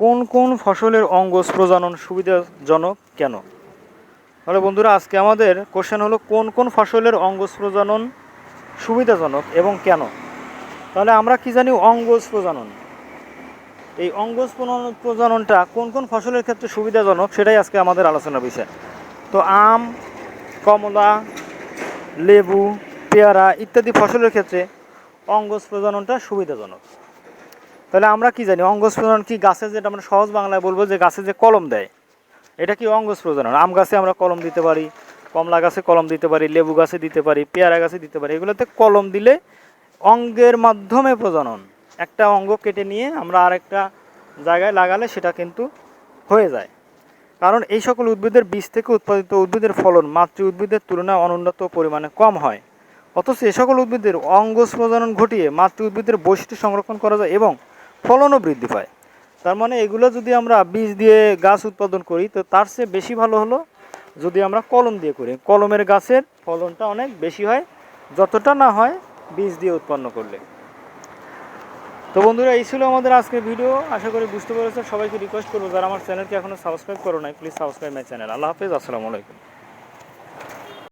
কোন কোন ফসলের অঙ্গজ প্রজনন সুবিধাজনক কেন? তাহলে বন্ধুরা, আজকে আমাদের কোশ্চেন হলো কোন কোন ফসলের অঙ্গজ প্রজনন সুবিধাজনক এবং কেন? তাহলে আমরা কি জানি অঙ্গজ প্রজনন? এই অঙ্গজ প্রজনন- প্রজননটা কোন কোন ফসলের ক্ষেত্রে সুবিধাজনক সেটাই আজকে আমাদের আলোচনার বিষয়। তো আম, কমলা, লেবু, পেয়ারা ইত্যাদি ফসলের ক্ষেত্রে অঙ্গজ প্রজননটা সুবিধাজনক। তাহলে আমরা কি জানি অঙ্গজ প্রজনন কি গাছে যেটা আমরা সহজ বাংলায় বলব যে গাছে যে কলম দেয়? এটা কি অঙ্গজ প্রজনন আম গাছে আমরা কলম দিতে পারি, কমলা গাছে কলম দিতে পারি, লেবু গাছে দিতে পারি, পেয়ারা গাছে দিতে পারি, এগুলোতে কলম দিলে অঙ্গের মাধ্যমে প্রজনন। একটা অঙ্গ কেটে নিয়ে আমরা আরেকটা জায়গায় লাগালে সেটা কিন্তু হয়ে যায়। কারণ এই সকল উদ্ভিদের বীজ থেকে উৎপাদিত উদ্ভিদের ফলন মাতৃ উদ্ভিদের তুলনায় অনুন্নত পরিমাণে কম হয়। অথচ এ সকল উদ্ভিদের অঙ্গজ প্রজনন ঘটিয়ে মাতৃ উদ্ভিদের বৈশিষ্ট্য সংরক্ষণ করা যায় এবং ফলনও বৃদ্ধি পায়। তার মানে এগুলো যদি আমরা বীজ দিয়ে গাছ উৎপাদন করি, তো তার চেয়ে বেশি ভালো হলো যদি আমরা কলম দিয়ে করি। কলমের গাছের ফলনটা অনেক বেশি হয়, যতটা না হয় বীজ দিয়ে উৎপন্ন করলে। তো বন্ধুরা, এই ছিল আমাদের আজকের ভিডিও। আশা করি বুঝতে পেরেছেন সবাইকে রিকোয়েস্ট করব, যারা আমার চ্যানেলকে এখনও সাবস্ক্রাইব করো নাই প্লিজ সাবস্ক্রাইব মাই চ্যানেল আল্লাহ হাফেজ, আসসালামু আলাইকুম।